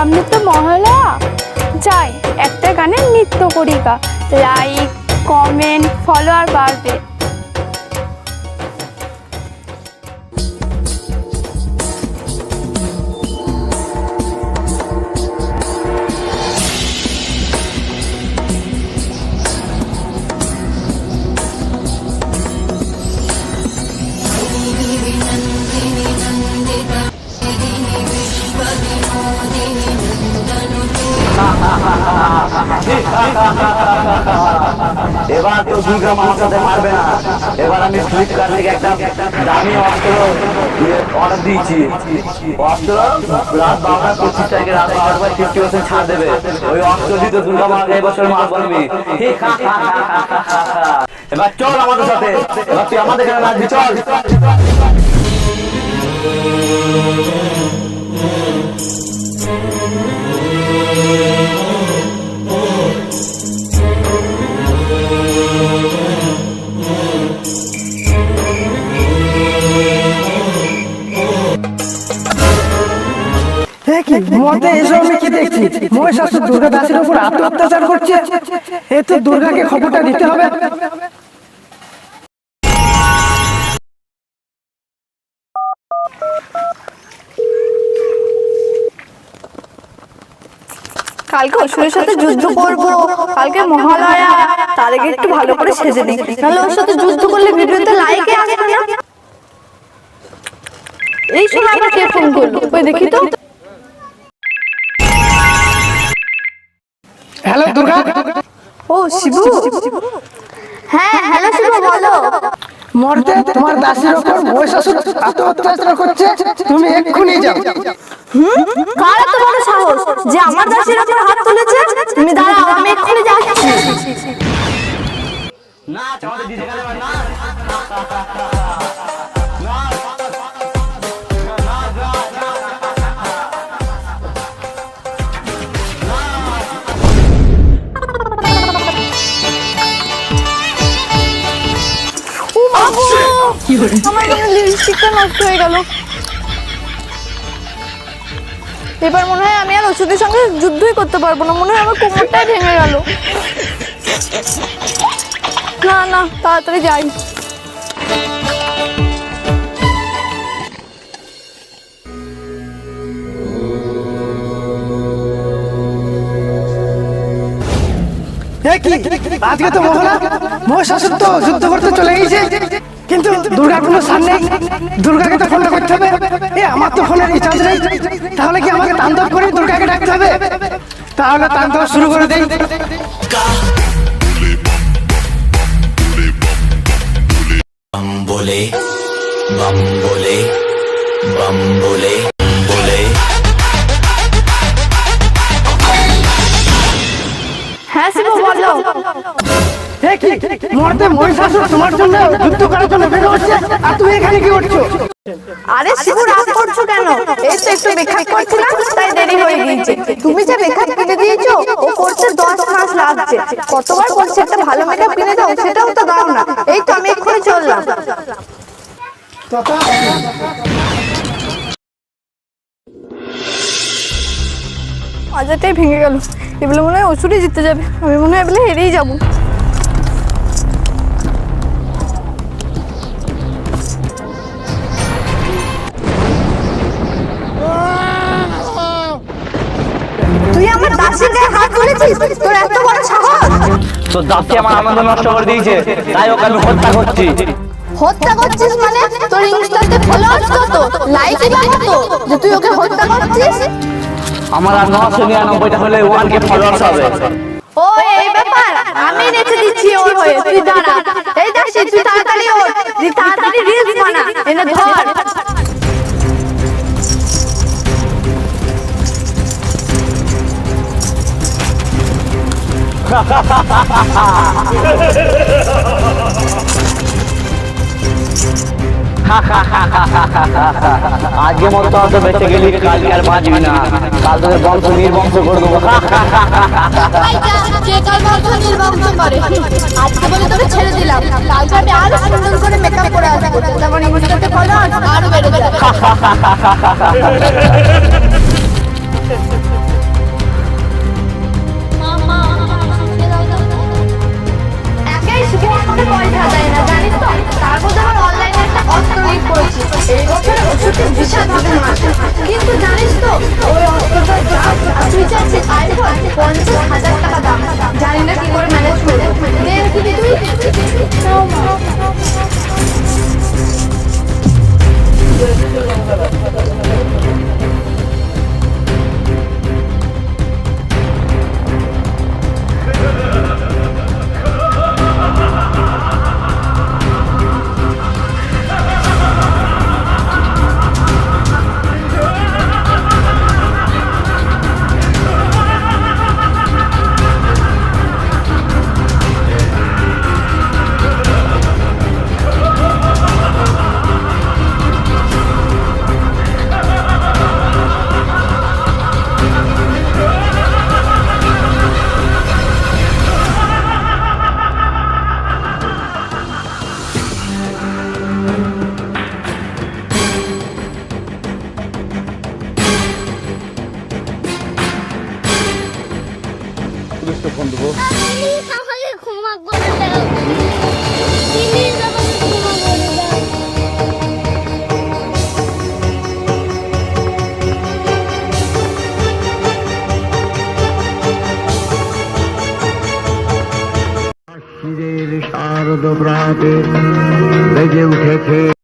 সামনে তো মহালয়া যাই একটা গানের নৃত্য করি গা। লাইক কমেন্ট ফলোয়ার বাড়বে। এবার তো দুর্গা সাথে মারবে না। এবার আমি ফ্লিপকার্ট থেকে একটা দামি অস্ত্র অর্ডার দিয়েছি। অস্ত্র রাত বারোটা পঁচিশ তারিখে রাত বারোটা ফিফটি পার্সেন্ট ছাড় দেবে। ওই অস্ত্র দিতে দুর্গা মাকে এবছর মারবো আমি। এবার চল আমাদের সাথে। এবার তুই আমাদের এখানে নাচবি চল। কি মতে এসব আমি কি দেখছি? মহিষাসুর দুর্গা দাসের উপর এত অত্যাচার করছে। এ তো দুর্গাকে খবরটা দিতে হবে। কালকে অসুরের সাথে যুদ্ধ করব। কালকে মহালয়া। তার আগে একটু ভালো করে সেজে নিই। নাহলে ওর সাথে যুদ্ধ করলে ভিডিওতে লাইকে আসবে না। এই সময় আবার কে ফোন করল? ওই দেখি তো। ও শিবু। হ্যাঁ হ্যালো শিবু বলো। মরতে তোমার দাসের উপর মহিষাসুর এত অত্যাচার করছে তুমি এক্ষুনি যাও। কার এত বড় সাহস? যে আমার দাসের উপর হাত তুলেছে? তুমি দাঁড়াও আমি এক্ষুনি যাচ্ছি। নাচ আমাদের দিদি এখানে লিপস্টিকটা নষ্ট হয়ে গেল। এবার মনে হয় আমি আর ওষুধের সঙ্গে যুদ্ধই করতে পারব না। মনে হয় আমার কোমরটাই ভেঙে গেল। না না, তাড়াতাড়ি যাই। আজকে তো মহলা মহিষাসুর তো যুদ্ধ করতে চলে গেছে। কিন্তু দুর্গার কোনো স্থান নেই। দুর্গাকে তো ফোনটা করতে হবে। এ আমার তো ফোনের রিচার্জ নেই। তাহলে কি আমাকে তাণ্ডব করে দুর্গাকে ডাকতে হবে? তাহলে তাণ্ডব শুরু করে দেই। বাম বলে বাম বলে বাম বলে বলে। হ্যাঁ শিবু বলো মরতে মহিষাসুর তোমার জন্য যুদ্ধ করার জন্য তুমি এখানে কি করছ? আরে শিবু রাগ করছ কেন? এই তো একটু করছিলাম তাই দেরি হয়ে গিয়েছে। তুমি যে বেখাত কিনে দিয়েছ ও করতে দশ মাস লাগছে। কতবার করছে একটা ভালো মেকআপ কিনে দাও সেটাও তো দাও না। এই তো আমি এক্ষুনি চললাম। মাজাটাই ভেঙে গেল। এগুলো মনে হয় ওষুধই জিতে যাবে। আমি মনে হয় এগুলো হেরেই যাব। গায়ে তোর এত বড় সাহস? তো দাসি আমার আনন্দ নষ্ট করে দিয়েছে। তাই ওকে আমি হত্যা করছি। হত্যা করছিস মানে? তোর ইনস্টাতে ফলোয়ার্স কত? লাইক বা কত? যে তুই ওকে হত্যা করছিস? আমার আর নশো নিরানব্বইটা হলে ওয়ান কে ফলোয়ার্স হবে? ও এই ব্যাপার। আমি নেচে দিচ্ছি ওর হয়ে। তুই দাঁড়া। এই দাসি তুই তাড়াতাড়ি ওঠ। তুই তাড়াতাড়ি রিলস বানা। এনে ধর। আজকে মতো হয়তো বেঁচে গেলি কালকে আর বাঁচবি না। কাল তোদের বংশ নির্বংশ করে দেবো। ছেড়ে দিলাম। 谢谢谢谢谢谢谢谢 এখন দেবো। শারদ প্রাতে বেজে উঠেছে